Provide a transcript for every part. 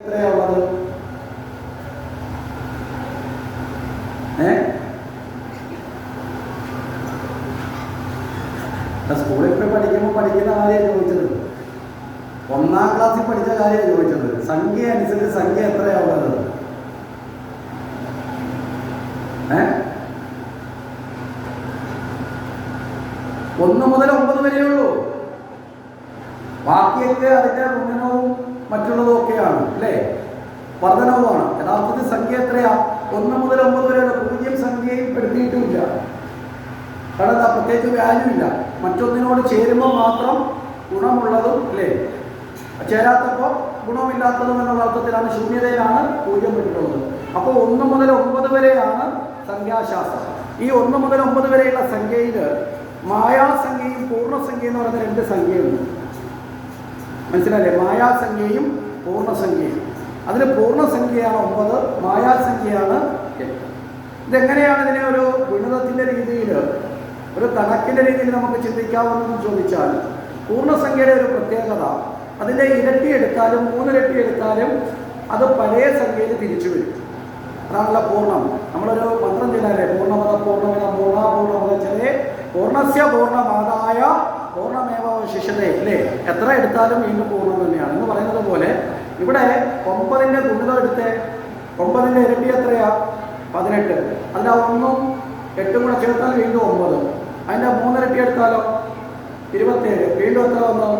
എത്രയാ ഉള്ളത് ഏ സ്കൂളിൽ പോയി പഠിക്കുമ്പോൾ പഠിക്കുന്ന കാര്യമാണ് ചോദിച്ചത്. ഒന്നാം ക്ലാസ്സിൽ പഠിച്ച കാര്യമാണ് ചോദിച്ചത്. സംഖ്യ അനുസരിച്ച് സംഖ്യ എത്രയാ ഏ? ഒന്ന് മുതൽ ഒമ്പത് വരെയുള്ളൂ. ബാക്കിയൊക്കെ അതിന്റെ ഗുണനവും മറ്റുള്ളതും ഒക്കെയാണ് അല്ലേ? വർധനവുമാണ് യഥാർത്ഥത്തിൽ സംഖ്യ എത്രയാ? ഒന്ന് മുതൽ ഒമ്പത് വരെയുള്ള പൂജ്യം സംഖ്യയിൽ പെടുത്തിയിട്ടുമില്ല കാരണം പ്രത്യേകിച്ച് വാല്യൂ ഇല്ല. മറ്റൊന്നിനോട് ചേരുമ്പോൾ മാത്രം ഗുണമുള്ളതും അല്ലേ? ചേരാത്തപ്പോൾ ഗുണമില്ലാത്തതും എന്നുള്ള അർത്ഥത്തിലാണ് ശൂന്യതയിലാണ് പൂജ്യം പെട്ടിട്ടുള്ളത്. അപ്പോൾ ഒന്ന് മുതൽ ഒമ്പത് വരെയാണ് സംഖ്യാശാസ്ത്രം. ഈ ഒന്ന് മുതൽ ഒമ്പത് വരെയുള്ള സംഖ്യയിൽ മായാസംഖ്യയും പൂർണസംഖ്യ എന്ന് പറയുന്ന രണ്ട് സംഖ്യയുണ്ട്. മനസ്സിലായില്ലേ? മായാസംഖ്യയും പൂർണസംഖ്യയും. അതിൽ പൂർണസംഖ്യയാണ് ഒമ്പത് മായാസംഖ്യയാണ് എട്ട്. ഇതെങ്ങനെയാണ് ഇതിനെ ഒരു ഗുണിതത്തിന്റെ രീതിയിൽ ഒരു കണക്കിന്റെ രീതിയിൽ നമുക്ക് ചിന്തിക്കാവുന്നതെന്ന് ചോദിച്ചാൽ പൂർണസംഖ്യയുടെ ഒരു പ്രത്യേകത അതിന്റെ ഇരട്ടി എടുത്താലും മൂന്നിരട്ടി എടുത്താലും അത് പഴയ സംഖ്യയിൽ തിരിച്ചു വരും. അതാണല്ലോ പൂർണം. നമ്മളൊരു ചെയ്താലേ പൂർണമത പൂർണമത പൂർണ പൂർണമത ചെറിയ പൂർണസ്യ പൂർണമാതായ പൂർണമേവ ശിഷ്യതേ അല്ലേ? എത്ര എടുത്താലും വീണ്ടും പൂർണം തന്നെയാണ്. എന്ന് പറയുന്നത് പോലെ ഇവിടെ ഒമ്പതിന്റെ ഗുണിതം എടുത്ത് ഒമ്പതിന്റെ ഇരട്ടി എത്രയാ? പതിനെട്ട്. അതിന്റെ ഒന്നും എട്ടും കൂടെ ചേർത്താൽ വീണ്ടും ഒമ്പത്. അതിന്റെ മൂന്നിരട്ടി എടുത്താലോ? ഇരുപത്തേഴ്. വീണ്ടും എത്ര വന്നു?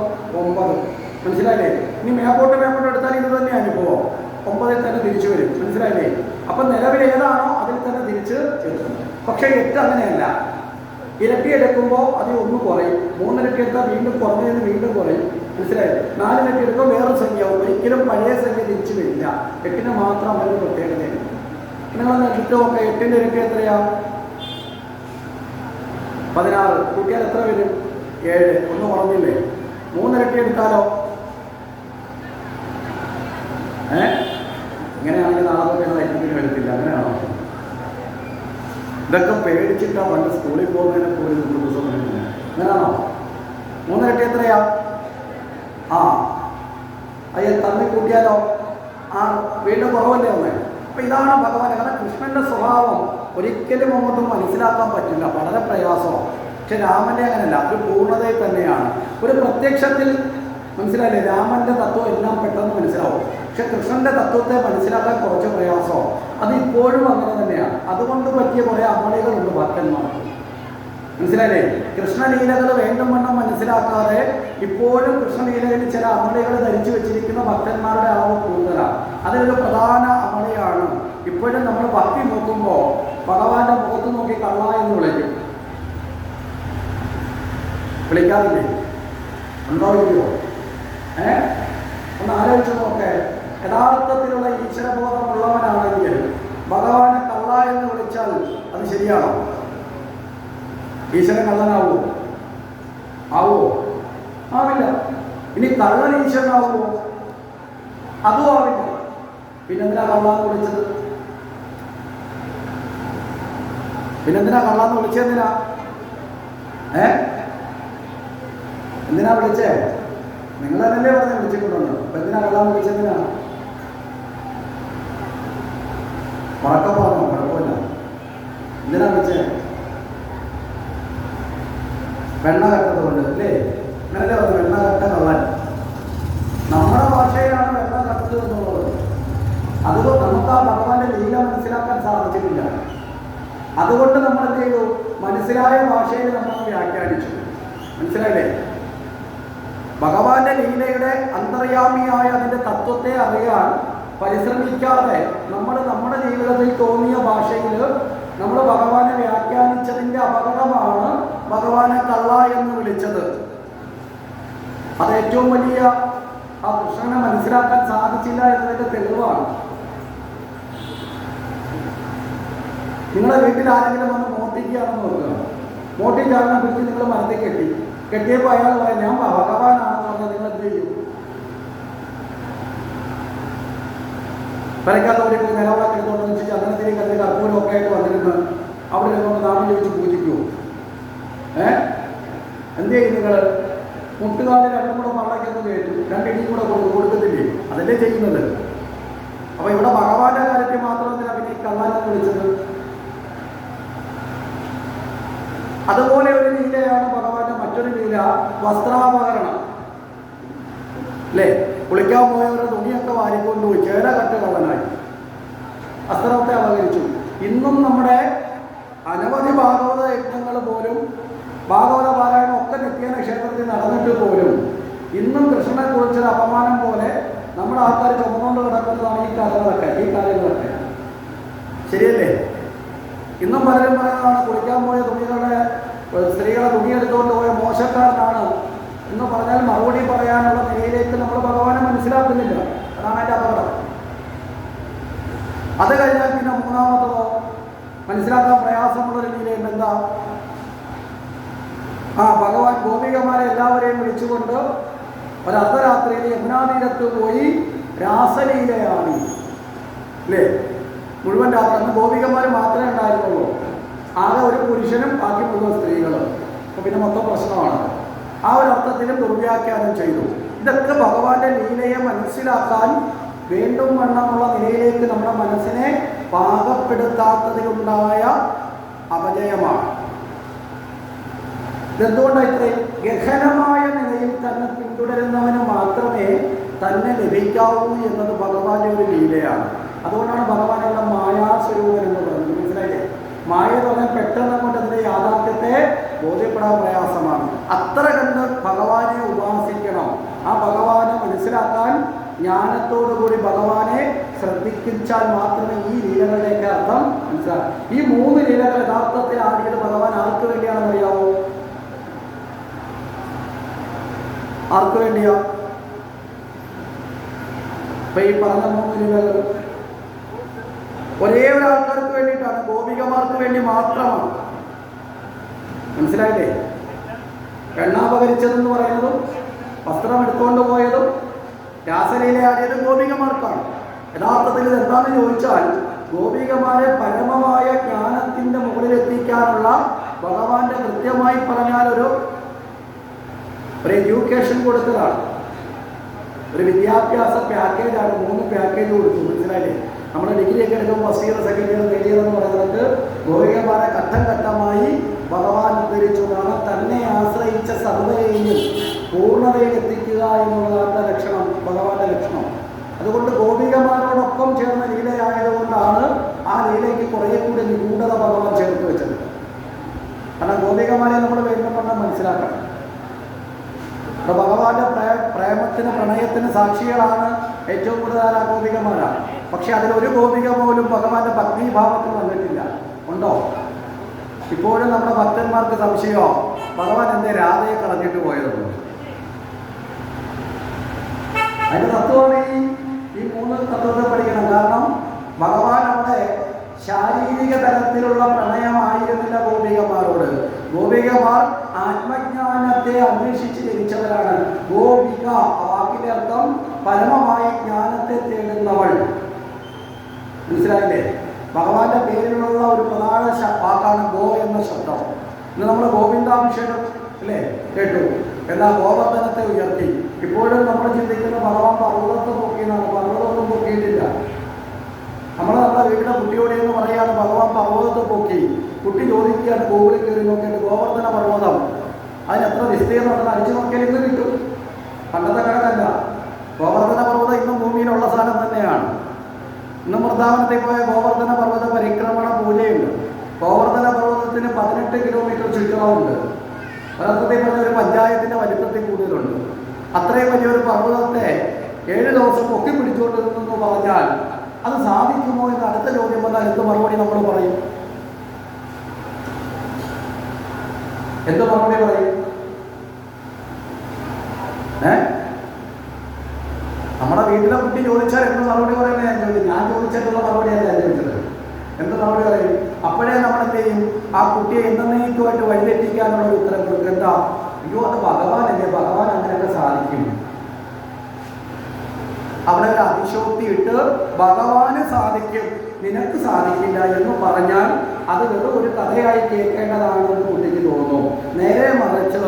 ഒമ്പത്. മനസ്സിലായില്ലേ? ഇനി മേപ്പോട്ട് മേപ്പോട്ട് എടുത്താൽ ഇത് തന്നെ അനുഭവം. ഒമ്പതിൽ തന്നെ തിരിച്ചു വരും. മനസ്സിലായില്ലേ? അപ്പം നിലവിൽ ഏതാണോ അതിൽ തന്നെ തിരിച്ച് ചേർക്കും പക്ഷേ എട്ട് അങ്ങനെയല്ല. ഇരട്ടി എടുക്കുമ്പോൾ അത് ഒന്ന് കുറയും. മൂന്നിരട്ടി എടുത്താൽ വീണ്ടും കുറഞ്ഞതിന് വീണ്ടും കുറയും. മനസ്സിലായത് നാലിരട്ടി എടുക്കുമ്പോൾ വേറെ സംഖ്യ ഒരിക്കലും പഴയ സംഖ്യ തിരിച്ചു വരില്ല. എട്ടിന് മാത്രം അതിന് പ്രത്യേകതയാണ് നിങ്ങൾ നോക്കാം എട്ടിന്റെ ഇരട്ടി എത്രയാ? പതിനാറ്. കൂട്ടിയാൽ എത്ര വരും? ഏഴ്. ഒന്ന് കുറഞ്ഞില്ലേ? മൂന്നിരട്ടി എടുത്താലോ ഏ? ഇങ്ങനെയാണെങ്കിൽ നാളെ തൊട്ട് വൈദ്യുതിന് എടുത്തില്ല. അങ്ങനെയാണോ? ഇതൊക്കെ പേടിച്ചിട്ടാ പണ്ട് സ്കൂളിൽ പോകുന്നതിനെ പോലും നമ്മൾ ദിവസം കഴിഞ്ഞില്ല? അങ്ങനെയാണോ? മൂന്നിരട്ടി എത്രയാ? ആ. അയ്യ തന്നി കൂട്ടിയാലോ? ആ വീണ്ടും കുറവല്ലേ ഒന്ന് അപ്പൊ ഇതാണ് ഭഗവാൻ കാരണം കൃഷ്ണന്റെ സ്വഭാവം. ഒരിക്കലും അങ്ങോട്ട് മനസ്സിലാക്കാൻ പറ്റില്ല. വളരെ പ്രയാസമാണ്. പക്ഷെ രാമന്റെ അങ്ങനെയല്ല ഒരു പൂർണതയിൽ തന്നെയാണ്. ഒരു പ്രത്യക്ഷത്തിൽ മനസ്സിലായില്ലേ? രാമന്റെ തത്വം എല്ലാം പെട്ടെന്ന് മനസ്സിലാവും. പക്ഷെ കൃഷ്ണന്റെ തത്വത്തെ മനസ്സിലാക്കാൻ കുറച്ച് പ്രയാസമാണ് അത് ഇപ്പോഴും അങ്ങനെ തന്നെയാണ് അതുകൊണ്ട് പറ്റിയ കുറേ അമളികളുണ്ട് ഭക്തന്മാർക്ക്. മനസ്സിലായില്ലേ? കൃഷ്ണലീലകൾ വേണ്ടും വണ്ണം മനസ്സിലാക്കാതെ ഇപ്പോഴും കൃഷ്ണലീലയിൽ ചില അമളികൾ ധരിച്ചു വെച്ചിരിക്കുന്ന ഭക്തന്മാരുടെ അളവ് കൂടുതലാണ് അതിലൊരു പ്രധാന അമളിയാണ് ഇപ്പോഴും നമ്മൾ ഭക്തി നോക്കുമ്പോൾ ഭഗവാന്റെ മുഖത്ത് നോക്കി കള്ള എന്ന് വിളിക്കും. വിളിക്കാറില്ലേ? ഉണ്ടോ ഇല്ലയോ ഏ? ഒന്ന് ആലോചിച്ച് നോക്കേ. യഥാർത്ഥത്തിലുള്ള ഈശ്വരബോധമുള്ളവനാണെങ്കിൽ ഭഗവാനെ കള്ള എന്ന് വിളിച്ചാൽ അത് ശരിയാണോ? ഈശ്വരൻ കള്ളനാവോ? ആവോ? ആവില്ല. ഇനി കള്ളൻ ഈശ്വരനാവോ അതും ആവില്ല. പിന്നെന്തിനാ കള്ളാന്ന് വിളിച്ചത്? പിന്നെന്തിനാ കള്ളാന്ന് വിളിച്ചെന്തിനാ ഏ? എന്തിനാ വിളിച്ചേ? നിങ്ങൾ തന്നെയല്ലേ പറഞ്ഞ വിളിച്ചിട്ടുണ്ടെന്ന് അപ്പൊ എന്തിനാ കള്ളാന്ന് വിളിച്ചെന്തിനാ എന്തിനാ വിളിച്ചേ? വെണ്ണ കട്ടത് കൊണ്ട് അല്ലേ? അങ്ങനല്ലേ പറഞ്ഞു വെണ്ണ കട്ട കള്ളൻ നമ്മുടെ ഭാഷയിലാണ് വെണ്ണ കട്ടത് എന്നുള്ളത്. അതുകൊണ്ട് നമുക്ക് ആ ഭഗവാന്റെ ലീല മനസ്സിലാക്കാൻ സാധിച്ചിട്ടില്ല. അതുകൊണ്ട് നമ്മൾ എന്ത് ചെയ്തു? മനസ്സിലായ ഭാഷയിൽ നമ്മൾ വ്യാഖ്യാനിച്ചു. മനസ്സിലായില്ലേ? ഭഗവാന്റെ ലീലയുടെ അന്തർയാമിയായ അതിന്റെ തത്വത്തെ അറിയാൻ പരിശ്രമിക്കാതെ നമ്മൾ നമ്മുടെ ജീവിതത്തിൽ തോന്നിയ ഭാഷയിൽ നമ്മൾ ഭഗവാനെ വ്യാഖ്യാനിച്ചതിന്റെ അപകടമാണ് ഭഗവാനെ കള്ള എന്ന് വിളിച്ചത്. അത് ഏറ്റവും വലിയ ആ കൃഷ്ണനെ മനസ്സിലാക്കാൻ സാധിച്ചില്ല എന്നതിന്റെ തെളിവാണ്. നിങ്ങളെ വീട്ടിൽ ആരെങ്കിലും വന്ന് മോട്ടിക്കുകയാണെന്ന് നോക്കുക മോട്ടിക്കാരനെ പിടിച്ച് നിങ്ങൾ മരത്തിൽ കെട്ടി. കെട്ടിയപ്പോൾ അയാൾ പറയാം ഞാൻ ഭഗവാനാണെന്ന് പറഞ്ഞാൽ നിങ്ങൾ എന്ത് ചെയ്യും? വരയ്ക്കാത്തവരെ നിലവിളക്ക് എടുത്തോണ്ട് വെച്ച് ചന്ദനത്തിരി കല്ല് കർപ്പൂരം ഒക്കെ ആയിട്ട് വന്നിരുന്ന് അവിടെ നിന്നുകൊണ്ട് നാമം ചോദിച്ച് പൂജിക്കുമോ ഏ? എന്ത് ചെയ്യും നിങ്ങൾ മുട്ടുകാലിൽ രണ്ടും കൂടെ മറക്കൊന്ന് കയറ്റും രണ്ടിടിയും കൂടെ കൊടുക്കും കൊടുക്കത്തില്ലേ? അതല്ലേ ചെയ്യുന്നത്. അപ്പൊ ഇവിടെ ഭഗവാന്റെ കാര്യത്തിൽ മാത്രം എന്തിനാ പിന്നെ ഈ കള്ളാനെന്ന് വിളിച്ചത്. അതുപോലെ ഒരു ലീലയാണ് ഭഗവാന്റെ മറ്റൊരു ലീല വസ്ത്രാപകരണം അല്ലേ? കുളിക്കാൻ പോയവരുടെ തുണിയൊക്കെ വാരിക്കൊണ്ടുപോയി ചേര കട്ട് കള്ളനായി. അസ്ത്രത്തെ അപകരിച്ചു. ഇന്നും നമ്മുടെ അനവധി ഭാഗവത യജ്ഞങ്ങൾ പോലും ഭാഗവത പാരായണം ഒക്കെ നിത്യേന ക്ഷേത്രത്തിൽ നടന്നിട്ട് പോലും ഇന്നും കൃഷ്ണനെ കുറിച്ചൊരു അപമാനം പോലെ നമ്മുടെ ആൾക്കാർ ചുമന്നുകൊണ്ട് കിടക്കുന്നതാണ് ഈ കഥകളൊക്കെ ഈ കാര്യങ്ങളൊക്കെ. ശരിയല്ലേ? ഇന്നും പലരും പറയുന്നതാണ് കുളിക്കാൻ പോയ തുണികളുടെ സ്ത്രീകളെ തുണിയെടുത്തുകൊണ്ട് പോയ മോശക്കാരനാണ് എന്ന് പറഞ്ഞാൽ മറുപടി പറയാനുള്ള നിലയിലേക്ക് നമ്മൾ ഭഗവാനെ മനസ്സിലാക്കുന്നില്ല. അതാണ് അതിന്റെ അപകടം. അത് കഴിഞ്ഞാൽ പിന്നെ മൂന്നാമത്തതോ മനസ്സിലാക്കാൻ പ്രയാസമുള്ളൊരു നിലയുണ്ട് എന്താ? ആ ഭഗവാൻ ഗോപികമാരെ എല്ലാവരെയും വിളിച്ചുകൊണ്ട് ഒരു അർദ്ധരാത്രിയിൽ യമുനാതീരത്ത് പോയി രാസലീലയാണ് അല്ലേ? മുഴുവൻ രാത്രി അന്ന് ഗോപികമാർ മാത്രമേ ഉണ്ടായിരുന്നുള്ളൂ. ആകെ ഒരു പുരുഷനും ബാക്കി മുഴുവൻ സ്ത്രീകളും. അപ്പോൾ പിന്നെ മൊത്തം പ്രശ്നമാണ്. ആ ഒരു അർത്ഥത്തിലും ദുർവ്യാഖ്യാനം ചെയ്തു. ഇതൊക്കെ ഭഗവാന്റെ ലീലയെ മനസ്സിലാക്കാൻ വീണ്ടും വണ്ണമുള്ള നിലയിലേക്ക് നമ്മുടെ മനസ്സിനെ പാകപ്പെടുത്താത്തതിലുണ്ടായ അപജയമാണ്. ഇതെന്തുകൊണ്ടാണ് ഇത്രയും ഗഹനമായ നിലയിൽ തന്നെ പിന്തുടരുന്നവന് മാത്രമേ തന്നെ ലഭിക്കാവൂ എന്നത് ഭഗവാന്റെ ഒരു ലീലയാണ്. അതുകൊണ്ടാണ് ഭഗവാനുള്ള മായാസ്വരൂപൻ എന്ന് മനസ്സിലായില്ലേ മായ പറഞ്ഞാൽ പെട്ടെന്ന് കൊണ്ട് അതിന്റെ യാഥാർത്ഥ്യത്തെ ബോധ്യപ്പെടാൻ പ്രയാസമാണ്. അത്ര കണ്ട് ഭഗവാനെ ഉപാസിക്കണം. ആ ഭഗവാനെ മനസ്സിലാക്കാൻ ജ്ഞാനത്തോടുകൂടി ഭഗവാനെ ശ്രദ്ധിച്ചാൽ മാത്രമേ ഈ ലീലകളുടെയൊക്കെ അർത്ഥം മനസ്സിലാക്കാം ഈ മൂന്ന് ലീലകൾ യഥാർത്ഥത്തിൽ ആടിയത് ഭഗവാൻ ആർക്ക് വേണ്ടിയാണെന്ന് അറിയാവോ? ആർക്ക് വേണ്ടിയാ? ഈ പറഞ്ഞ മൂന്ന് ലീലകൾ. ഒരേ ഒരാൾക്കാർക്ക് ഗോപികമാർക്ക് വേണ്ടി മാത്രമാണ്. മനസ്സിലായില്ലേ? എണ്ണാപകരിച്ചതെന്ന് പറയുന്നതും വസ്ത്രം എടുത്തുകൊണ്ട് പോയതും രാസലീലയാടിയതും ഗോപികമാർക്കാണ്. യഥാർത്ഥത്തിൽ ഇത് എന്താണെന്ന് ചോദിച്ചാൽ ഗോപികമാരെ പരമമായ ജ്ഞാനത്തിന്റെ മുകളിലെത്തിക്കാനുള്ള ഭഗവാന്റെ കൃത്യമായി പറഞ്ഞാൽ ഒരു ഒരു എഡ്യൂക്കേഷൻ കൊടുത്തതാണ്. ഒരു വിദ്യാഭ്യാസ പാക്കേജാണ് മൂന്ന് പാക്കേജ് കൊടുത്തു. മനസ്സിലായില്ലേ? നമ്മൾ ഡിഗ്രി ഒക്കെ എടുക്കുമ്പോൾ first year second year third year എന്ന് പറയുന്നത് ഗോപികമാരെ ഘട്ടം ഘട്ടമായി ഭഗവാൻ ഉദ്ധരിച്ചുകൊണ്ടാണ് തന്നെ ആശ്രയിച്ച സർവയെയും പൂർണതയിൽ എത്തിക്കുക എന്നുള്ളതാണ് ലക്ഷണം ഭഗവാന്റെ ലക്ഷണം. അതുകൊണ്ട് ഗോപികമാരോടൊപ്പം ചേർന്ന ലീലയായതുകൊണ്ടാണ് ആ ലീലയ്ക്ക് കുറേ കൂടി നിഗൂഢത ഭഗവാൻ ചേർത്ത് വെച്ചത്. കാരണം ഗോപികമാരെ നമ്മൾ വേണ്ടപ്പെട്ട മനസ്സിലാക്കണം. ഭഗവാന്റെ പ്രേ- പ്രേമത്തിന് പ്രണയത്തിന് സാക്ഷികളാണ് ഏറ്റവും കൂടുതൽ ആ ഗോപികമാരാണ് പക്ഷെ അതിലൊരു ഗോപിക പോലും ഭഗവാന്റെ ഭക്തിഭാവത്തിൽ വന്നിട്ടില്ല. ഉണ്ടോ? ഇപ്പോഴും നമ്മുടെ ഭക്തന്മാർക്ക് സംശയമോ? ഭഗവാൻ എന്തേ രാധയെ കളഞ്ഞിട്ട് പോയതുള്ളൂ അതിന്റെ തത്വമാണ് ഈ ഈ മൂന്ന് തത്വത്തെ പഠിക്കണം. കാരണം ഭഗവാൻ അവിടെ ശാരീരിക തലത്തിലുള്ള പ്രണയമായിരുന്നില്ല ഗോപികമാരോട്. ഗോപികമാർ ആത്മജ്ഞാനത്തെ അന്വേഷിച്ച് ജനിച്ചവരാണ്. ഗോപിക വാക്കിന്റെ അർത്ഥം പരമമായ ജ്ഞാനത്തെ തേടുന്നവൾ. മനസ്സിലായില്ലേ? ഭഗവാന്റെ പേരിലുള്ള ഒരു പ്രധാന വാക്കാണ് ഗോ എന്ന ശബ്ദം. ഇന്ന് നമ്മൾ ഗോവിന്ദാഭിഷേകം അല്ലേ? കേട്ടു. എന്നാൽ ഗോവർദ്ധനത്തെ ഉയർത്തി. ഇപ്പോഴും നമ്മൾ ചിന്തിക്കുന്ന ഭഗവാൻ പർവതത്തെ പൊക്കിയെന്നാണ്. പർവതമൊന്നും പൊക്കിയിട്ടില്ല. നമ്മൾ നമ്മുടെ വീട്ടിലെ കുട്ടിയോടെ എന്ന് പറയാണ് ഭഗവാൻ പർവതത്തെ പൊക്കി. കുട്ടി ചോദിക്കുകയാണ് കോവിലിൽ കയറി നോക്കിയിട്ട് ഗോവർദ്ധന പർവതം? അതിന് എത്ര വിസ്തീർണം അടിച്ചു നോക്കിയാൽ ഇന്ന് കിട്ടും. പണ്ടത്തെ കണക്കല്ല ഗോവർദ്ധന പർവതം ഇന്നും ഭൂമിയിലുള്ള സാധനം തന്നെയാണ് ഇന്ന് വൃന്ദാവനത്തിൽ പോയ ഗോവർദ്ധന പർവത പരിക്രമണ പൂജയുണ്ട് ഗോവർദ്ധന പർവതത്തിന് പതിനെട്ട് കിലോമീറ്റർ ചുറ്റളവുണ്ട് ഒരർത്ഥത്തിൽ പറഞ്ഞ ഒരു പഞ്ചായത്തിന്റെ വലിപ്പത്തിൽ കൂടുതലുണ്ട്. അത്രയും വലിയൊരു പർവതത്തെ ഏഴ് ദിവസം പൊക്കി പിടിച്ചുകൊണ്ട് പറഞ്ഞാൽ അത് സാധിക്കുമോ എന്ന് അടുത്ത ചോദ്യം വന്നാൽ എന്ത് മറുപടി നമ്മൾ പറയും? എന്ത് മറുപടി പറയും? നമ്മുടെ വീട്ടിലെ കുട്ടി ചോദിച്ചാൽ എന്ത് മറുപടി പറയുന്നത് ചോദിച്ചു ഞാൻ ചോദിച്ചിട്ടുള്ള മറുപടിയല്ല ഞാൻ ചോദിച്ചത് എന്ത് മറുപടി പറയും? അപ്പോഴേ നമ്മളെന്ത് ചെയ്യും? ആ കുട്ടിയെ എന്നേക്കുമായിട്ട് വഴിതെറ്റിക്കാനുള്ള ഒരു ഉത്തരം കൊടുക്കും. എന്താ? അയ്യോ അത് ഭഗവാനല്ലേ? ഭഗവാൻ അങ്ങനെയൊക്കെ സാധിക്കും. അവിടെ ഒരു അതിശോക്തി ഇട്ട് ഭഗവാന് സാധിക്കും. നിനക്ക് സാധിക്കില്ല എന്ന് പറഞ്ഞാൽ അത് വെറും ഒരു കഥയായി കേൾക്കേണ്ടതാണെന്ന് കുട്ടിക്ക് തോന്നുന്നു. നേരെ മറിച്ച്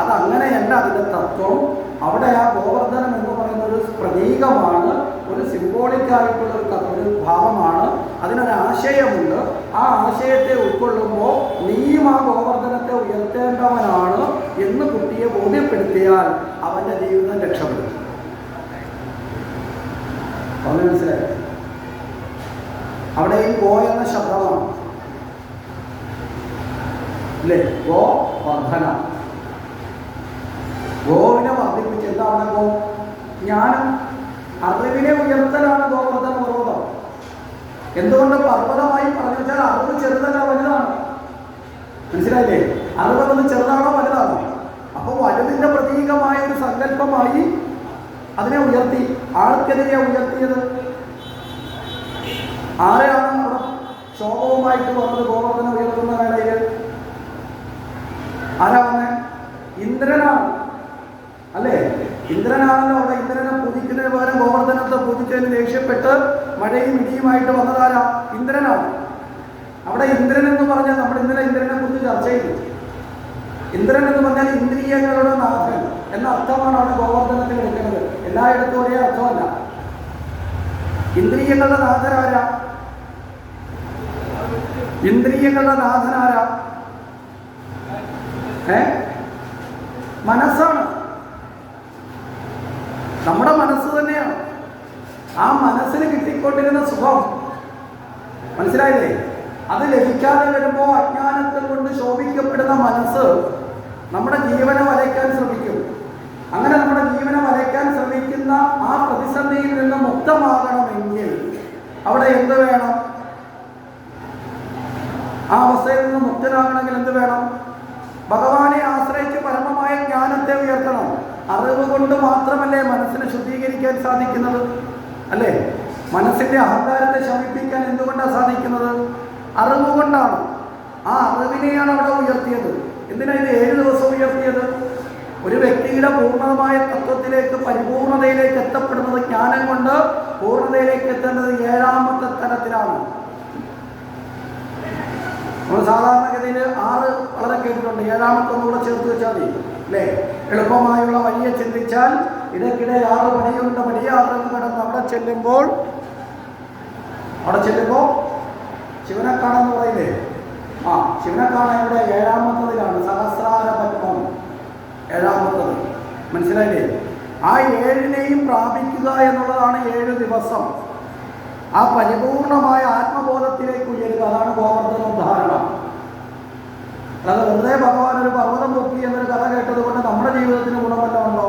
അത് അങ്ങനെയല്ല അതിന്റെ തത്വം. അവിടെ ആ ഗോവർദ്ധനം എന്ന് പറയുന്ന ഒരു പ്രതീകമാണ് ഒരു സിംബോളിക് ആയിട്ടുള്ള ഒരു കഥ ഒരു ഭാവമാണ്. അതിനൊരു ആശയമുണ്ട്. ആ ആശയത്തെ ഉൾക്കൊള്ളുമ്പോൾ നീയും ആ ഗോവർദ്ധനത്തെ ഉയർത്തേണ്ടവനാണ് എന്ന് കുട്ടിയെ ബോധ്യപ്പെടുത്തിയാൽ അവന്റെ ജീവിതം രക്ഷപ്പെടും. മനസ്സിലായി? അവിടെ ഈ ഗോ എന്ന ശബ്ദമാണ്. അല്ലേ ഗോ വർധന ഗോവിനെ വർദ്ധിപ്പിച്ച് എന്താണ് ഗോ? ജ്ഞാനം. അറിവിനെ ഉയർത്തലാണ് ഗോവർദ്ധന പർവതം. എന്തുകൊണ്ട് പർവതമായി പറഞ്ഞു വെച്ചാൽ അറിവ് ചെറുതല്ല വലുതാണ്. മനസ്സിലായില്ലേ? അറിവെന്നത് ചെറുതാണോ വലുതാണോ? അപ്പൊ വലുതിന്റെ പ്രതീകമായ ഒരു സങ്കല്പമായി അതിനെ ഉയർത്തി. ആൾക്കെതിരെ ഉയർത്തിയത്? ആരെയാണ് ശോഭവുമായിട്ട് വന്നത് ഗോവർദ്ധന ഉയർത്തുന്ന വേളയിൽ ആരാ വന്നെ ഇന്ദ്രനാണ്. അല്ലേ? ഇന്ദ്രനാണല്ലോ അവിടെ. ഇന്ദ്രനെ പൂജിക്കുന്നതിന് പകരം ഗോവർദ്ധനത്തെ പൂജിച്ചതിന് ദേഷ്യപ്പെട്ട് മഴയും ഇടിയുമായിട്ട് വന്നതാരാ ഇന്ദ്രനാണ്. അവിടെ ഇന്ദ്രൻ എന്ന് പറഞ്ഞാൽ നമ്മൾ ഇന്നലെ ഇന്ദ്രനെ കുറിച്ച് ചർച്ച ചെയ്തു ഇന്ദ്രൻ എന്ന് പറഞ്ഞാൽ ഇന്ദ്രിയങ്ങളുടെ നാഥൻ എന്ന അർത്ഥമാണ് അവിടെ ഗോവർദ്ധനത്തിൽ എടുക്കുന്നത്. എല്ലായിടത്തും ഒരേ അർത്ഥമല്ല. ഇന്ദ്രിയങ്ങളുടെ നാഥൻ ആരാ? ഇന്ദ്രിയങ്ങളുടെ നാഥനാരാ ഏ? മനസ്സാണ്. നമ്മുടെ മനസ്സ് തന്നെയാണ്. ആ മനസ്സിന് കിട്ടിക്കൊണ്ടിരുന്ന സുഖം. മനസ്സിലായില്ലേ? അത് ലഭിക്കാതെ വരുമ്പോൾ അജ്ഞാനത്തിൽ കൊണ്ട് ശോഭിക്കപ്പെടുന്ന മനസ്സ് നമ്മുടെ ജീവനെ വലയ്ക്കാൻ ശ്രമിക്കും. അങ്ങനെ നമ്മുടെ ജീവനെ വലയ്ക്കാൻ ശ്രമിക്കുന്ന ആ പ്രതിസന്ധിയിൽ നിന്ന് മുക്തമാകണമെങ്കിൽ അവിടെ എന്ത് വേണം? ആ അവസ്ഥയിൽ നിന്ന് മുക്തനാകണമെങ്കിൽ എന്ത് വേണം? ഭഗവാനെ ആശ്രയിച്ച് പരമമായ ജ്ഞാനത്തെ ഉയർത്തണം. അറിവ് കൊണ്ട് മാത്രമല്ലേ മനസ്സിനെ ശുദ്ധീകരിക്കാൻ സാധിക്കുന്നത്? അല്ലേ? മനസ്സിന്റെ അഹങ്കാരത്തെ ശമിപ്പിക്കാൻ എന്തുകൊണ്ടാണ് സാധിക്കുന്നത്? അറിവ് കൊണ്ടാണ്. ആ അറിവിനെയാണ് അവിടെ ഉയർത്തിയത്. എന്തിനാ ഇത് ഏഴ് ദിവസം ഉയർത്തിയത്? ഒരു വ്യക്തിയുടെ പൂർണമായ തത്വത്തിലേക്ക് പരിപൂർണതയിലേക്ക് എത്തപ്പെടുന്നത് ജ്ഞാനം കൊണ്ട് പൂർണതയിലേക്ക് എത്തേണ്ടത് ഏഴാമത്തെ തലത്തിലാണ്. നമ്മൾ സാധാരണഗതിയിൽ ആറ് വളരെ കേട്ടിട്ടുണ്ട്. ഏഴാമത്തെ ഒന്നുകൂടെ ചേർത്ത് വെച്ചാൽ മതി. അല്ലേ? എളുപ്പമായുള്ള വഴിയെ ചിന്തിച്ചാൽ ഇടയ്ക്കിടെ ആറ് പടിയുണ്ട് പടിയാറിൽ കിടന്ന് അവിടെ ചെല്ലുമ്പോൾ അവിടെ ചെല്ലുമ്പോൾ ശിവനെ കാണാന്ന് പറയില്ലേ? ആ ശിവനെ കാണാൻ ഇവിടെ ഏഴാമത്തതിലാണ്. സഹസ്രാര പത്മം. ഏഴാമത്തത്. മനസ്സിലായില്ലേ? ആ ഏഴിനെയും പ്രാപിക്കുക എന്നുള്ളതാണ് ഏഴ് ദിവസം. ആ പരിപൂർണമായ ആത്മബോധത്തിലേക്ക് ഉയരുക. അതാണ് ഗോവർദ്ധന ഉദാഹരണം അല്ലാതെ വെറുതെ ഭഗവാൻ ഒരു പർവതം പൊക്കി എന്നൊരു കഥ കേട്ടത് കൊണ്ട് നമ്മുടെ ജീവിതത്തിന് ഗുണമല്ല ഉണ്ടോ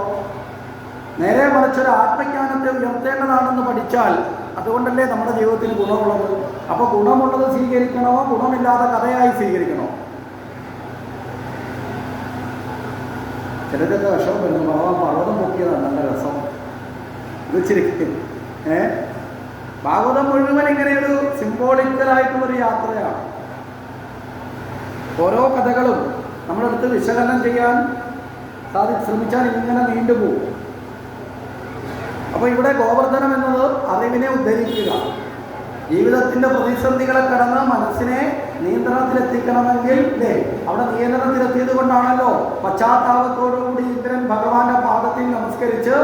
നേരെ മറിച്ചൊരു ആത്മജ്ഞാനത്തെ ഉയർത്തേണ്ടതാണെന്ന് പഠിച്ചാൽ അതുകൊണ്ടല്ലേ നമ്മുടെ ജീവിതത്തിന് ഗുണമുള്ളത്? അപ്പോൾ ഗുണമുള്ളത് സ്വീകരിക്കണോ? ഗുണമില്ലാത്ത കഥയായി സ്വീകരിക്കണോ? ചിലരൊക്കെ വിഷമം വരുന്നു. ഭഗവാൻ പർവതം പൊക്കിയതാണ് നല്ല രസം. ഇത് ചിരിക്കും ഏ? ഭാഗവതം മുഴുവൻ ഇങ്ങനെ ഒരു സിംബോളിക്കലായിട്ടുള്ളൊരു യാത്രയാണ്. ഓരോ കഥകളും നമ്മളെടുത്ത് വിശകലനം ചെയ്യാൻ സാധി ശ്രമിച്ചാൽ ഇങ്ങനെ നീണ്ടുപോകും അപ്പോൾ ഇവിടെ ഗോവർദ്ധനം എന്നത് അറിവിനെ ഉദ്ധരിക്കുക. ജീവിതത്തിന്റെ പ്രതിസന്ധികളെ കടന്ന് മനസ്സിനെ നിയന്ത്രണത്തിലെത്തിക്കണമെങ്കിൽ ഇല്ലേ അവിടെ നിയന്ത്രണത്തിലെത്തിയത് കൊണ്ടാണല്ലോ പശ്ചാത്താപത്തോടുകൂടി ഇന്ദ്രൻ ഭഗവാന്റെ പാദത്തിൽ നമസ്കരിച്ച്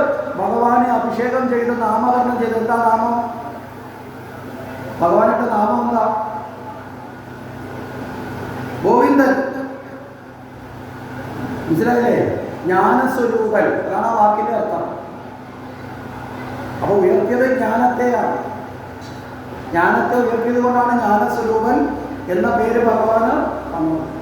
ഭഗവാനെ അഭിഷേകം ചെയ്ത് നാമകരണം ചെയ്ത്. എന്താ നാമം? ഭഗവാന്റെ നാമം എന്താ? ഗോവിന്ദൻ. മനസ്സിലായില്ലേ? ജ്ഞാനസ്വരൂപൻ. അതാണ് ആ വാക്കിന്റെ അർത്ഥം. അപ്പൊ ഉയർത്തിയത് ജ്ഞാനത്തെയാണ്. ജ്ഞാനത്തെ ഉയർത്തിയത് കൊണ്ടാണ് ജ്ഞാനസ്വരൂപൻ എന്ന പേര് ഭഗവാന് വന്നത്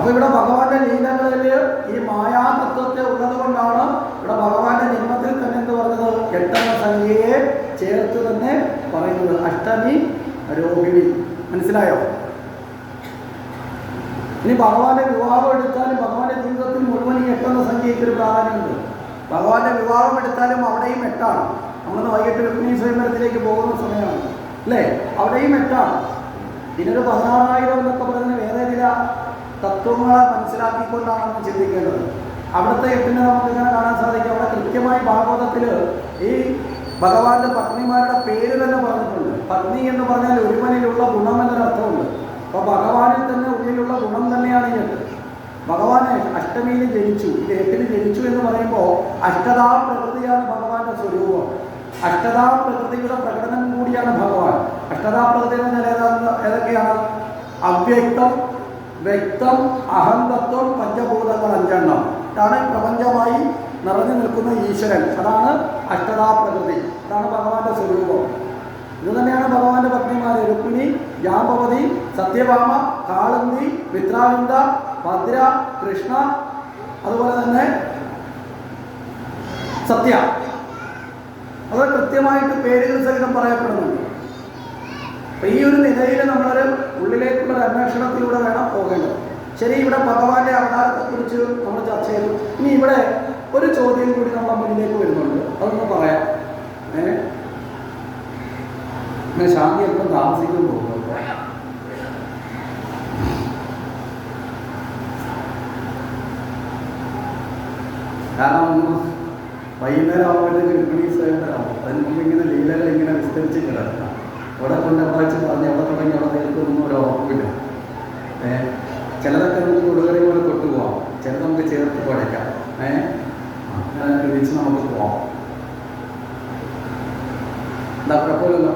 അപ്പൊ ഇവിടെ ഭഗവാന്റെ ലീലകളിൽ ഈ മായാതത്വത്തെ ഉള്ളത് കൊണ്ടാണ് ഇവിടെ ഭഗവാന്റെ ജന്മത്തിൽ തന്നെ എന്ത് പറഞ്ഞത്? എട്ടമ സംഖ്യയെ ചേർത്ത് തന്നെ പറയുന്നത്. അഷ്ടമി രോഹിണി. മനസ്സിലായോ? ഇനി ഭഗവാന്റെ വിവാഹം എടുത്താലും ഭഗവാന്റെ ജീവിതത്തിൽ മുഴുവൻ ഈ എട്ടെന്ന സംഖ്യയ്ക്ക് ഒരു പ്രാധാന്യമുണ്ട്. ഭഗവാന്റെ വിവാഹം എടുത്താലും അവിടെയും എട്ടാണ്. നമ്മളൊന്ന് വൈകിട്ട് രുക്മിണി സ്വയംവരത്തിലേക്ക് പോകുന്ന സമയമാണ്. അല്ലേ? അവിടെയും എട്ടാണ്. ഇതിനൊരു പതിനാറായിരം എന്നൊക്കെ പറഞ്ഞ് വേറെ ചില തത്വങ്ങളെ മനസ്സിലാക്കിക്കൊണ്ടാണ് നമ്മൾ ചിന്തിക്കേണ്ടത്. അവിടുത്തെ എട്ടിനെ നമുക്ക് ഇങ്ങനെ കാണാൻ സാധിക്കും. അവിടെ കൃത്യമായി ഭാഗവതത്തിൽ ഈ ഭഗവാന്റെ പത്നിമാരുടെ പേര് തന്നെ പറഞ്ഞിട്ടുണ്ട്. പത്നി എന്ന് പറഞ്ഞാൽ ഒരുവനിലുള്ള ഗുണം എന്നൊരർത്ഥമുണ്ട്. അപ്പോൾ ഭഗവാനിൽ തന്നെ ഉള്ളിലുള്ള ഗുണം തന്നെയാണ് ഈ എട്ട്. ഭഗവാൻ അഷ്ടമിയിൽ ജനിച്ചു. ഇത് എട്ടിന് ജനിച്ചു എന്ന് പറയുമ്പോൾ അഷ്ടതാ പ്രകൃതിയാണ് ഭഗവാന്റെ സ്വരൂപം. അഷ്ടതാ പ്രകൃതിയുടെ പ്രകടനം കൂടിയാണ് ഭഗവാൻ. അഷ്ടതാ പ്രകൃതി എന്ന് പറഞ്ഞാൽ ഏതാ ഏതൊക്കെയാണ്? അവ്യക്തം വ്യക്തം അഹന്തത്വം പഞ്ചഭൂതങ്ങൾ അഞ്ചെണ്ണം. ഇതാണ് പ്രപഞ്ചമായി നിറഞ്ഞു നിൽക്കുന്ന ഈശ്വരൻ. അതാണ് അഷ്ടതാ പ്രകൃതി അതാണ് ഭഗവാന്റെ സ്വരൂപം. ഇത് തന്നെയാണ് ഭഗവാന്റെ പത്നിമാര് രുക്മിണി ജാമ്പവതി സത്യഭാമ കാളന്തി മിത്രാവിന്ദ ഭദ്ര കൃഷ്ണ അതുപോലെ തന്നെ സത്യ. അത് കൃത്യമായിട്ട് പേരുകൾ സഹിതം പറയപ്പെടുന്നുണ്ട്. ഈ ഒരു നിലയിൽ നമ്മളൊരു ഉള്ളിലേക്കുള്ള ഒരു അന്വേഷണത്തിലൂടെ വേണം പോകേണ്ടത് ശരി ഇവിടെ ഭഗവാന്റെ അവതാരത്തെക്കുറിച്ച് നമ്മൾ ചർച്ച ചെയ്തു. ഇനി ഇവിടെ ഒരു ചോദ്യം കൂടി നമ്മുടെ മുന്നിലേക്ക് വരുന്നുണ്ട്. അതൊന്ന് പറയാം. പിന്നെ ശാന്തി അല്പം താമസിക്കും കാരണം വൈകുന്നേരം ആകുമ്പോഴത്തേക്ക് രുക്മിണി സ്വയംവരാകും അതിന് മുമ്പ് ഇങ്ങനെ ലീലകൾ ഇങ്ങനെ വിസ്തരിച്ച് കിടക്കാം അവിടെ കൊണ്ട് വെച്ച് പറഞ്ഞ് അവിടെ തുടങ്ങി അവിടെ നിൽക്കുന്നൊന്നും ഒരു ഉറപ്പില്ല. ഏഹ് ചിലതൊക്കെ നമുക്ക് കൊടുകറി പോലെ തൊട്ട് പോവാം. ചിലത് നമുക്ക് ചേർത്ത് കുഴയ്ക്കാം ഏഹ് അങ്ങനെ തിരിച്ച് നമുക്ക് പോവാം. എന്താ കുഴപ്പമില്ലല്ലോ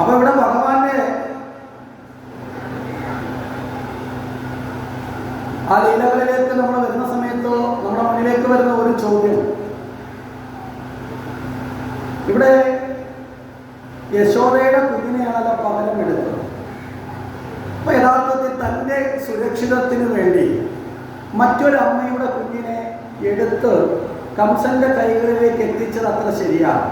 അപ്പൊ ഇവിടെ ഭഗവാന്റെ ആ ലീലകളിലേക്ക് നമ്മൾ വരുന്ന സമയത്ത് നമ്മുടെ മുന്നിലേക്ക് വരുന്ന ഒരു ചോദ്യം ഇവിടെ യശോദയുടെ കുഞ്ഞിനെയാണല്ലോ പകരം എടുത്തത്. അപ്പൊ യഥാർത്ഥത്തിൽ തന്റെ സുരക്ഷിതത്തിന് വേണ്ടി മറ്റൊരമ്മയുടെ കുഞ്ഞിനെ എടുത്ത് കംസന്റെ കൈകളിലേക്ക് എത്തിച്ചത് അത്ര ശരിയാണ്.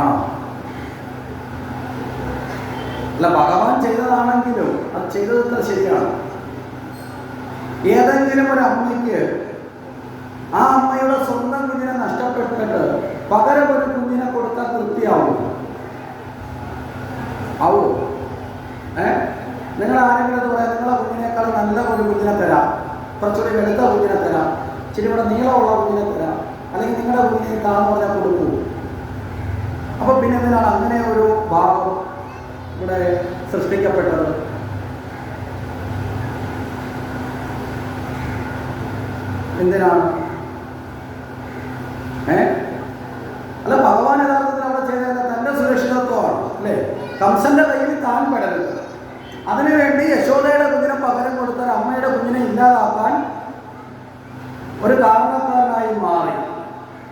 ആണോ? അല്ല ഭഗവാൻ ചെയ്തതാണെങ്കിലും അത് ചെയ്തത് അത്ര ശരിയാണ്. ഏതെങ്കിലും ഒരു അമ്മയ്ക്ക് ആ അമ്മയുടെ സ്വന്തം കുഞ്ഞിനെ നഷ്ടപ്പെട്ടിട്ട് പകരം ഒരു കുഞ്ഞിനെ കൊടുത്താൽ തൃപ്തിയാവും. ആവോ? ഏ? നിങ്ങൾ ആരെങ്കിലും അത് പറയാം നിങ്ങളെ കുഞ്ഞിനേക്കാൾ നല്ല ഒരു കുഞ്ഞിനെ തരാം. കുറച്ചുകൂടി വെളുത്ത കുഞ്ഞിനെ തരാം. ഇച്ചിരി ഇവിടെ നീളമുള്ള കുഞ്ഞിനെ തരാം. അല്ലെങ്കിൽ നിങ്ങളുടെ കുഞ്ഞിനെ താന്ന് പറഞ്ഞാൽ കൊടുക്കൂ. അപ്പൊ പിന്നെ എന്തിനാണ് അങ്ങനെ ഒരു ഭാവം ഇവിടെ സൃഷ്ടിക്കപ്പെട്ടത്? എന്തിനാണ്? ഏ? അല്ല ഭഗവാൻ യഥാർത്ഥത്തിൽ അവിടെ ചെയ്തത് തന്റെ സുരക്ഷിതത്വമാണ് അല്ലേ? കംസന്റെ കയ്യിൽ താൻ പെടരുത്. അതിനുവേണ്ടി യശോദയുടെ കുഞ്ഞിനെ പകരം കൊടുത്ത ഒരു അമ്മയുടെ കുഞ്ഞിനെ ഇല്ലാതാക്കാൻ ഒരു കാരണക്കാരനായി മാറി.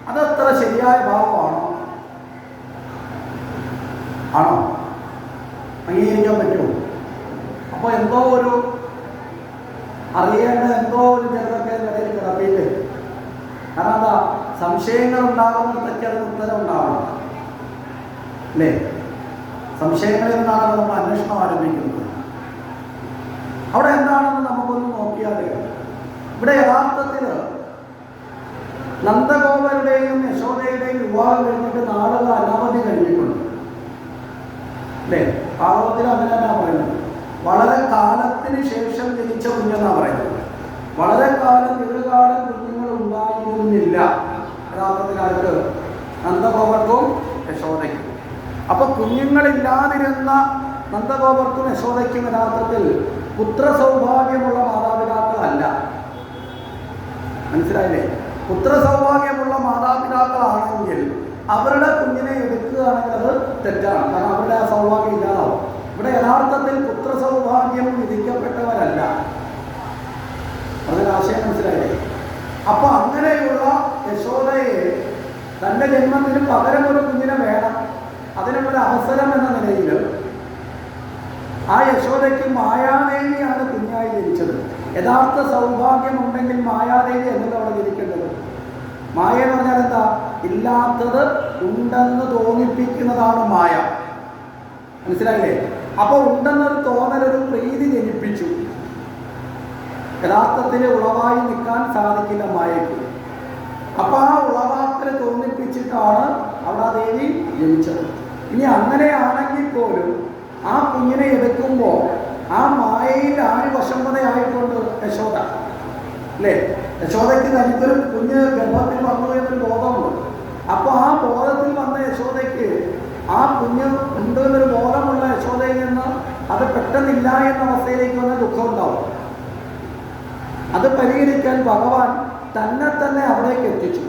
അതത്ര ശരിയായ ഭാവമാണോ? ആണോ? അംഗീകരിക്കാൻ പറ്റുമോ? അപ്പോൾ എന്തോ ഒരു അറിയേണ്ട എന്തോ ഒരു ഇടയിൽ കിടപ്പില്ലേ കാരണം എന്താ സംശയങ്ങൾ ഉണ്ടാകുന്നിടത്തൊക്കെ അതിന് ഉത്തരം ഉണ്ടാവണം. അല്ലേ? സംശയങ്ങളിൽ നിന്നാണ് നമ്മൾ അന്വേഷണം ആരംഭിക്കുന്നത്. അവിടെ എന്താണെന്ന് നമുക്കൊന്ന് നോക്കിയാൽ ഇവിടെ യഥാർത്ഥത്തിൽ നന്ദഗോപരുടെയും യശോദയുടെയും വിവാഹം കഴിഞ്ഞിട്ട് നാളുകൾ അനവധി കഴിഞ്ഞിട്ടുണ്ട്. അല്ലേ? ഭാഗവത്തിൽ അങ്ങനെ തന്നെ പറയുന്നത്. വളരെ കാലത്തിന് ശേഷം ജനിച്ച കുഞ്ഞെന്നാണ് പറയുന്നത്. വളരെ കാലം ദീർഘകാലം കുഞ്ഞുങ്ങൾ ഉണ്ടായിരുന്നില്ല. യഥാർത്ഥത്തിൽ ആർക്ക് നന്ദഗോപർക്കും യശോദയ്ക്കും. അപ്പൊ കുഞ്ഞുങ്ങളില്ലാതിരുന്ന നന്ദഗോപർക്കും യശോദയ്ക്കും യഥാർത്ഥത്തിൽ പുത്ര സൗഭാഗ്യമുള്ള മാതാപിതാക്കളല്ല. മനസ്സിലായില്ലേ? പുത്ര സൗഭാഗ്യമുള്ള മാതാപിതാക്കളാണെങ്കിൽ അവരുടെ കുഞ്ഞിനെ എടുക്കുകയാണെങ്കിൽ അത് തെറ്റാണ്. കാരണം അവരുടെ ആ സൗഭാഗ്യം ഇല്ലാതാവും. ഇവിടെ യഥാർത്ഥത്തിൽ പുത്ര സൗഭാഗ്യം വിധിക്കപ്പെട്ടവരല്ല. അതിന് ആശയം മനസ്സിലായില്ലേ? അപ്പൊ അങ്ങനെയുള്ള യശോദയെ തന്റെ ജന്മത്തിന് പകരം ഒരു കുഞ്ഞിനെ വേണം. അതിനുള്ള അവസരം എന്ന നിലയിൽ ആ യശോദയ്ക്ക് മായാദേവിയാണ് കുഞ്ഞായി ജനിച്ചത്. യഥാർത്ഥ സൗഭാഗ്യം ഉണ്ടെങ്കിൽ മായാദേവി എന്നല്ല അവിടെ ജനിക്കേണ്ടത്. മായ എന്ന് പറഞ്ഞാൽ എന്താ? ഇല്ലാത്തത് ഉണ്ടെന്ന് തോന്നിപ്പിക്കുന്നതാണ് മായ. മനസ്സിലായില്ലേ? അപ്പോൾ ഉണ്ടെന്നൊരു തോന്നലൊരു പ്രീതി ജനിപ്പിച്ചു. യഥാർത്ഥത്തിൽ ഉളവായി നിൽക്കാൻ സാധിക്കില്ല മായയ്ക്ക്. അപ്പൊ ആ ഉളവാക്കൽ തോന്നിപ്പിച്ചിട്ടാണ് അവിടെ ദേവി ജനിച്ചത്. ഇനി അങ്ങനെയാണെങ്കിൽ പോലും ആ കുഞ്ഞിനെ എടുക്കുമ്പോൾ ആ മായയിൽ ആര് വശംവതയായിക്കൊണ്ട് യശോദ. അല്ലേ? യശോദയ്ക്ക് തനിക്കൊരു കുഞ്ഞ് ഗർഭത്തിൽ വന്നു എന്നൊരു ബോധമുണ്ട്. അപ്പോൾ ആ ബോധത്തിൽ വന്ന യശോദയ്ക്ക് ആ കുഞ്ഞ് ഉണ്ട് എന്നൊരു ബോധമുള്ള യശോദയിൽ നിന്ന് അത് പെട്ടെന്നില്ല എന്ന അവസ്ഥയിലേക്ക് വന്ന ദുഃഖം അത് പരിഹരിക്കാൻ ഭഗവാൻ തന്നെ തന്നെ അവിടേക്ക് എത്തിച്ചു.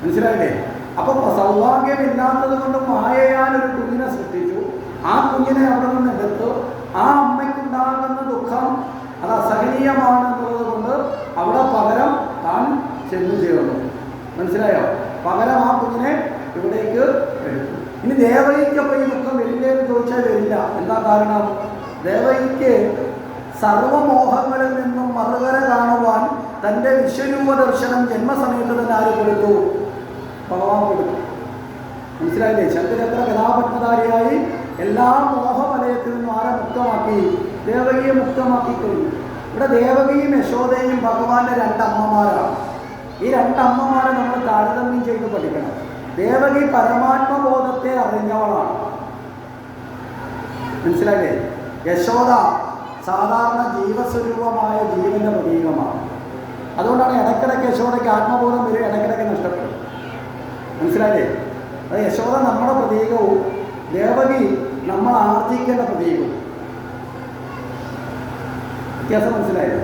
മനസ്സിലായില്ലേ? അപ്പൊ സൗഭാഗ്യമില്ലാത്തത് കൊണ്ട് മായയാൽ ഒരു കുഞ്ഞിനെ സൃഷ്ടിച്ചു. ആ കുഞ്ഞിനെ അവിടെ നിന്ന് എടുത്തു. ആ അമ്മയ്ക്കുണ്ടാകുന്ന ദുഃഖം അത് അസഹനീയമാണ് എന്നുള്ളത് കൊണ്ട് അവിടെ പകരം താൻ ചെന്നു ചേർന്നു. മനസ്സിലായോ? പകരം ആ കുഞ്ഞിനെ ഇവിടേക്ക് എടുത്തു. ഇനി ദേവയിക്കപ്പോൾ ഈ ദുഃഖം വരില്ലേ എന്ന് ചോദിച്ചാൽ വരില്ല. എന്താ കാരണം? ദേവയ്ക്ക് സർവമോഹങ്ങളിൽ നിന്നും മറുകര കാണുവാൻ തന്റെ വിശ്വരൂപ ദർശനം ജന്മസമയത്ത് തന്നെ ആര് കൊടുത്തു? ഭഗവാൻ കൊടുത്തു. മനസ്സിലായില്ലേ? ശങ്കരത്ര കഥാപത്മധാരിയായി എല്ലാ മോഹവലയത്തിൽ നിന്നും ആരെ മുക്തമാക്കി? ദേവകിയെ മുക്തമാക്കി കഴിഞ്ഞു. ഇവിടെ ദേവകിയും യശോദയും ഭഗവാന്റെ രണ്ടമ്മമാരാണ്. ഈ രണ്ടമ്മമാരെ നമ്മൾ താരതമ്യം ചെയ്ത് പഠിക്കണം. ദേവകി പരമാത്മബോധത്തെ അറിഞ്ഞവളാണ്. മനസ്സിലായില്ലേ? യശോദ സാധാരണ ജീവസ്വരൂപമായ ജീവന്റെ പ്രതീകമാണ്. അതുകൊണ്ടാണ് ഇടയ്ക്കിടയ്ക്ക് യശോദയ്ക്ക് ആത്മബോധം വരും ഇടയ്ക്കിടയ്ക്ക് നഷ്ടപ്പെടും. മനസ്സിലായില്ലേ? അത് യശോദ നമ്മുടെ പ്രതീകവും ദേവകി നമ്മൾ ആർജിക്കേണ്ട പ്രതീകവും. വ്യത്യാസം മനസ്സിലായോ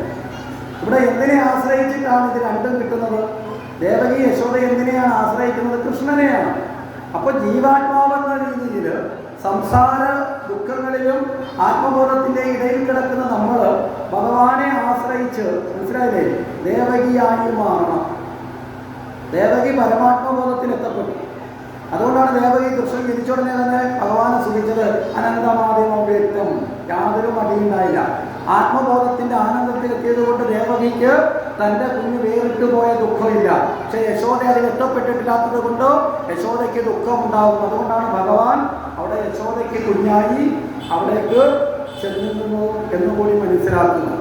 ഇവിടെ എന്തിനെ ആശ്രയിച്ചിട്ടാണ് ഇത് രണ്ടും കിട്ടുന്നത്? ദേവകി യശോദ എന്തിനെയാണ് ആശ്രയിക്കുന്നത്? കൃഷ്ണനെയാണ്. അപ്പൊ ജീവാത്മാവെന്ന രീതിയിൽ സംസാര ദുഃഖങ്ങളിലും ആത്മബോധത്തിന്റെ ഇടയിൽ കിടക്കുന്ന നമ്മൾ ഭഗവാനെ ആശ്രയിച്ച് മനസ്സിലായില്ലേ? ദേവകിയായി മാറണം. ദേവകി പരമാത്മബോധത്തിൽ എത്തപ്പെട്ടു. അതുകൊണ്ടാണ് ദേവകി കൃഷ്ണൻ ജനിച്ചുടനെ തന്നെ ഭഗവാനെ സുഖിച്ചത് അനന്തമാധ്യമം വ്യക്തം യാതൊരു മടിയുണ്ടായില്ല ആത്മബോധത്തിന്റെ ആനന്ദത്തിൽ എത്തിയത് കൊണ്ട് ദേവകിക്ക് തന്റെ കുഞ്ഞ് വേറിട്ട് പോയ ദുഃഖമില്ല. പക്ഷെ യശോദ അതിൽ എത്തപ്പെട്ടിട്ടില്ലാത്തത് കൊണ്ട് യശോദയ്ക്ക് ദുഃഖം ഉണ്ടാകും അതുകൊണ്ടാണ് ഭഗവാൻ അവിടെ യശോദയ്ക്ക് കുഞ്ഞായി അവിടേക്ക് ചെല്ലുന്നു എന്നുകൂടി മനസ്സിലാക്കുന്നത്